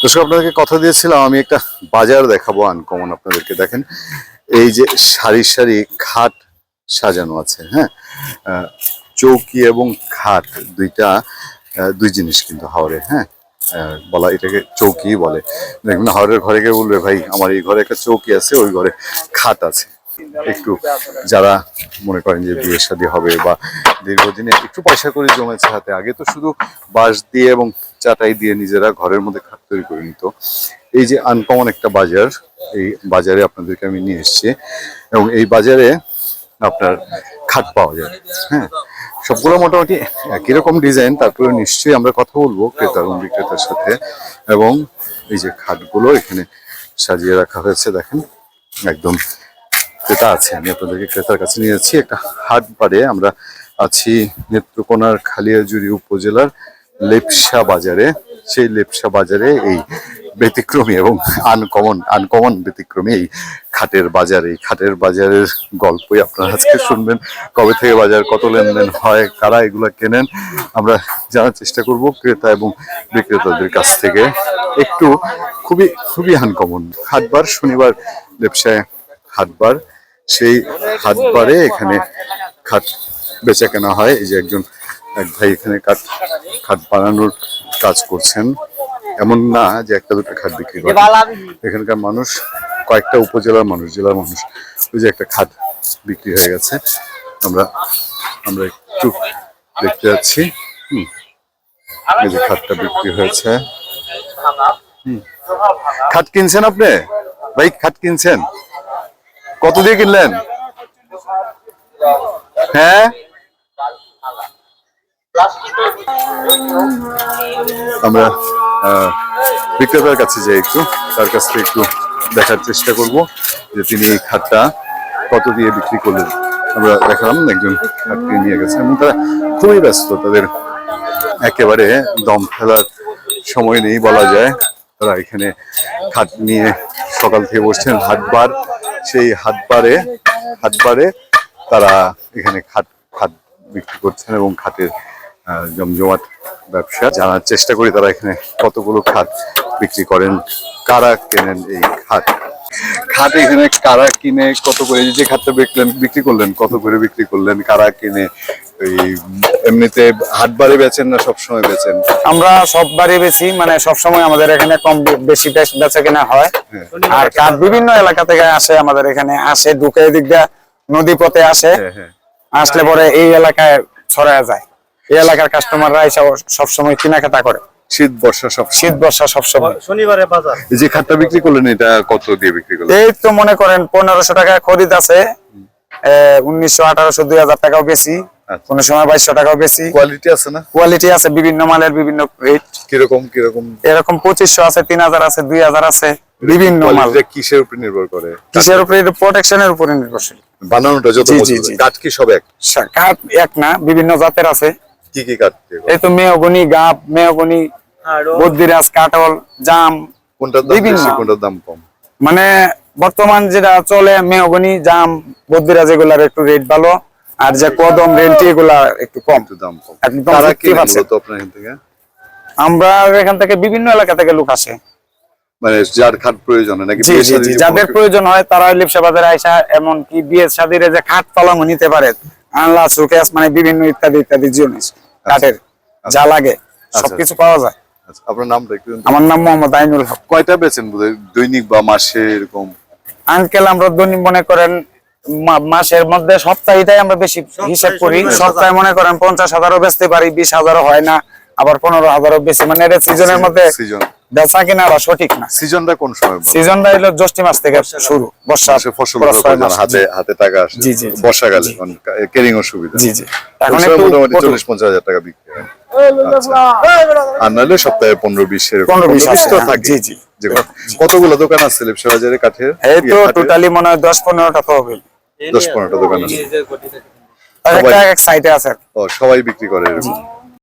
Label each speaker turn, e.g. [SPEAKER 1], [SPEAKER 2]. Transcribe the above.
[SPEAKER 1] দর্শক, আপনাদেরকে কথা দিয়েছিলাম, আমি একটা বাজার দেখাবো আনকমন আপনাদেরকে, দেখেন। এই যে সারি সারি খাট সাজানো আছে হ্যাঁ? চৌকি এবং খাট, দুইটা দুই জিনিস কিন্তু হাওড়ে হ্যাঁ? বলা, এটাকে চৌকি বলে। দেখবেন হাওড়ের ঘরে গিয়ে বলবে, ভাই, আমার এই ঘরে একটা চৌকি আছে, ওই ঘরে খাট আছে। একটু যারা মনে করেন যে বিয়ে শাদী হবে বা দীর্ঘদিনে একটু পয়সা করে জমেছে হাতে, আগে তো শুধু বাঁশ দিয়ে এবং চাটাই দিয়ে নিজেরা ঘরের মধ্যে খাট তৈরি করে নিত। এই যে আনকমন একটা বাজার, এই বাজারে আপনাদেরকে আমি নিয়ে এসেছি এবং এই বাজারে আপনার খাট পাওয়া যায় হ্যাঁ? সবগুলো মোটামুটি একই রকম ডিজাইন তারপরে নিশ্চয়ই আমরা কথা বলব ক্রেতা এবং বিক্রেতার সাথে। এবং এই যে খাটগুলো এখানে সাজিয়ে রাখা হয়েছে, দেখেন, একদম ক্রেতা আছে, আমি আপনাদেরকে ক্রেতার কাছে নিয়ে যাচ্ছি। একটা হাট পাড়ে আমরা আছি নেত্রকোনার খালিয়াজুড়ি উপজেলার লেপসা বাজারে। সেই লেপসা বাজারে এই ব্যতিক্রমী এবং আনকমন আনকমন ব্যতিক্রমী এই খাটের বাজার। এই খাটের বাজারের গল্পই আপনারা আজকে শুনবেন। কবে থেকে বাজার, কত লেনদেন হয়, কারা এগুলো কেনেন, আমরা জানার চেষ্টা করব ক্রেতা এবং বিক্রেতাদের কাছ থেকে। একটু খুবই খুবই আনকমন হাটবার, শনিবার, লেপসায় হাটবার। সেই হাটবারে এখানে খাট বেচা কেনা হয়। এই যে একজন এক ভাই এখানে কাঠ, খাট বানানোর কাজ করছেন। এমন না যে একটা দুটো খাট বিক্রি করে। এখানকার মানুষ, কয়েকটা উপজেলার মানুষ, জেলার মানুষ, ওই যে একটা খাট বিক্রি হয়ে গেছে। আমরা আমরা একটু দেখতে যাচ্ছি। হুম। এই যে খাটটা বিক্রি হয়েছে। খাট কিনছেন আপনি? ভাই খাট কিনছেন? কত দিয়ে কিনলেন? হ্যাঁ? আমরা বিক্রেতার কাছে যাই একটু, তার কাছ থেকে একটু দেখার চেষ্টা করব যে তিনি এই খাটটা কত দিয়ে বিক্রি করলেন। আমরা দেখালাম একজন খাট কিনে নিয়ে গেছে, এবং তারা খুবই ব্যস্ত, তাদের একেবারে দম ফেলার সময় নেই বলা যায়। তারা এখানে খাট নিয়ে সকাল থেকে বসছেন, হাটবার সেই হাটবারে হাটবারে তারা এখানে খাট খাট বিক্রি করছেন এবং খাটের জমজমাট ব্যবসা। জানার চেষ্টা করি তারা এখানে কতগুলো খাট বিক্রি করেন, কারা কেনেন এই খাট? খাট এখানে কারা কিনে, কত করে যে খাটটা বিকলেন, বিক্রি করলেন, কত করে বিক্রি করলেন, কারা কিনে, এই এমনিতে হাটবারে বেচেন না সবসময় বেচেন?
[SPEAKER 2] আমরা সব বাড়ি বেশি মানে সব সময় আমাদের এখানে কম বেশি বেচা কেনা হয়।
[SPEAKER 1] হ্যাঁ।
[SPEAKER 2] আর কাঠ বিভিন্ন এলাকা থেকে আসে আমাদের এখানে আসে ঢুকে এদিক দিয়ে নদী পথে আসে।
[SPEAKER 1] হ্যাঁ হ্যাঁ।
[SPEAKER 2] আসলে পরে এই এলাকায় ছড়ায় যায়। এই এলাকার কাস্টমাররা এসে সবসময় কেনাকাটা করে।
[SPEAKER 1] শীত বর্ষা সব
[SPEAKER 2] শীত বর্ষা সবসময়
[SPEAKER 3] শনিবারে বাজার।
[SPEAKER 1] এই যে খাটটা বিক্রি করলেন এটা কত দিয়ে বিক্রি করলেন?
[SPEAKER 2] এই তো মনে করেন পনেরোশো টাকা খরিদ আছে। উনিশশো আঠারোশো দুই হাজার টাকাও বেশি। কোন সময় বাইশশো টাকাও বেশি।
[SPEAKER 1] কোয়ালিটি আছে না?
[SPEAKER 2] কোয়ালিটি আছে বিভিন্ন মালের বিভিন্ন রেট
[SPEAKER 1] কীরকম কীরকম?
[SPEAKER 2] এরকম পঁচিশশো আছে তিন হাজার আছে দুই হাজার আছে বিভিন্ন মাল।
[SPEAKER 1] কিসের উপর নির্ভর করে?
[SPEAKER 2] কিসের উপরে? প্রোটেকশনের উপরে নির্ভরশীল।
[SPEAKER 1] বানানোটা যত। কাঠ কি সব এক?
[SPEAKER 2] কাঠ এক না বিভিন্ন জাতের আছে।
[SPEAKER 1] কি কি কাঠ
[SPEAKER 2] এই তো মেহগনি গাব মেহগনি বদ্রিরাজ কাটল জাম
[SPEAKER 1] কোনটার দাম
[SPEAKER 2] বিভিন্ন।
[SPEAKER 1] বেশি কোনটার দাম কম?
[SPEAKER 2] মানে বর্তমান যেটা চলে মেহগনি জাম বদ্রিরাজ এগুলার একটু রেট ভালো। আর যে কদম রেন্টি এগুলা একটু কম।
[SPEAKER 1] একটু দাম কম।
[SPEAKER 2] একদম
[SPEAKER 1] তারা
[SPEAKER 2] 50%
[SPEAKER 1] কিনে মূলত আপনার এখান থেকে?
[SPEAKER 2] আমরা এখান থেকে বিভিন্ন এলাকা থেকে লোক আসে।
[SPEAKER 1] মানে যার খাট প্রয়োজন হয় নাকি
[SPEAKER 2] যাদের প্রয়োজন? হয় তারা লিপসা বাজারে আইসা এমন কি বিয়ে শাদিরে যে খাট নিতে পারে আনলা সুকেস মানে বিভিন্ন ইত্যাদি ইত্যাদি জিনিস কাঠের যা লাগে সবকিছু পাওয়া যায়।
[SPEAKER 1] আচ্ছা, আপনার নামটা একটু
[SPEAKER 2] আমার নাম মোহাম্মদ আইনুল হক।
[SPEAKER 1] কয়টা বেচেন দৈনিক বা মাসে এরকম?
[SPEAKER 2] আঙ্কেল আমরা দৈনিক মনে করেন মাসের মধ্যে সপ্তাহিটাই আমরা বেশি হিসাব করি। সপ্তাহে মনে করেন পঞ্চাশ হাজারও বেচতে পারি বিশ হাজারও হয় না আবার পনেরো হাজারও বেশি। মানে এটা সিজনের মধ্যে বেচা কিনা বা সঠিক না।
[SPEAKER 1] সিজনটা কোন সময়
[SPEAKER 2] সিজনটা হলো জ্যৈষ্ঠ মাস থেকে শুরু বর্ষা
[SPEAKER 1] মাসে ফসল হাতে হাতে টাকা আসে
[SPEAKER 2] জি, জি।
[SPEAKER 1] বর্ষাকালে কেরিং ও সুবিধা।
[SPEAKER 2] জি জি। এখন একটু
[SPEAKER 1] মোটামুটি
[SPEAKER 2] পটু-
[SPEAKER 1] চল্লিশ পঞ্চাশ হাজার টাকা বিক্রি হয়। আচ্ছা। আর নাহলে সপ্তাহে পনেরো বিশ এরকম
[SPEAKER 2] 15 20
[SPEAKER 1] পনেরো বিশ তো
[SPEAKER 2] হ্যাঁ,
[SPEAKER 1] থাকে।
[SPEAKER 2] জি, জি।
[SPEAKER 1] কতগুলো দোকান আছে লেপসা বাজারে কাঠের
[SPEAKER 2] এই তো
[SPEAKER 1] ইয়ে,
[SPEAKER 2] টোটালি মনে হয় দশ পনেরোটা তো হবে
[SPEAKER 1] দশ পনেরোটা দোকান আছে।
[SPEAKER 2] এক সাইডে আছে।
[SPEAKER 1] ও সবাই বিক্রি করে এরকম।